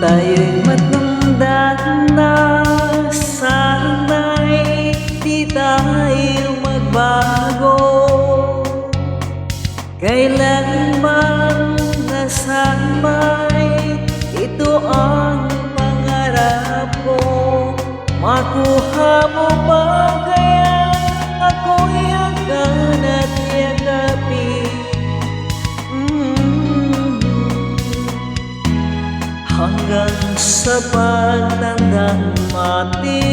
Tayo'y matanda na Sana'y di tayo magbago. Kailanman nasanay Ito ang Makuha mo ba kaya Ako'y akan at yakapin Mm. Hanggang sa pagtandang mati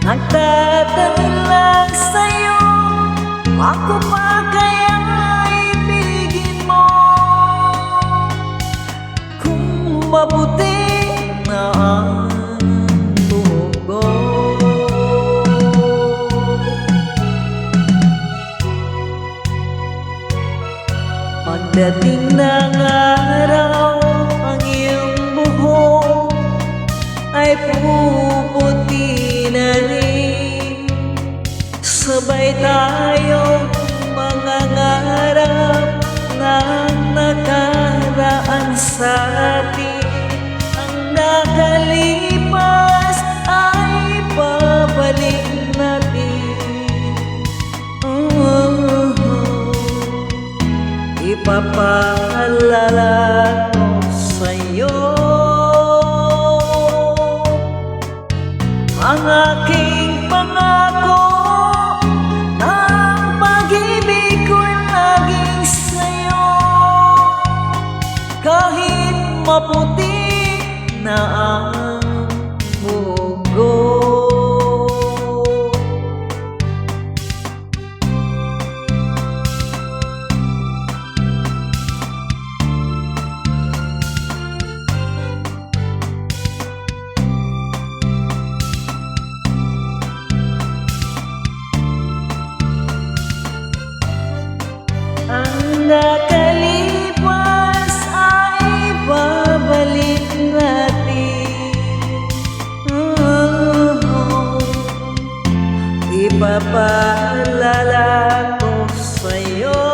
Nagtatanong lang sa'yo Ako pa kaya Pagdating ng araw Ang iyong buhok Ay puputi na rin. Sabay tayo Ipapaalala ko sa'yo. Ang aking pangako Ang pag-ibig ko'y laging sa'yo. Kahit maputi na ang nakalipas ay babalik natin. Oh, Ipapaalala ko sa'yo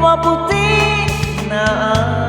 Kahit maputi na ang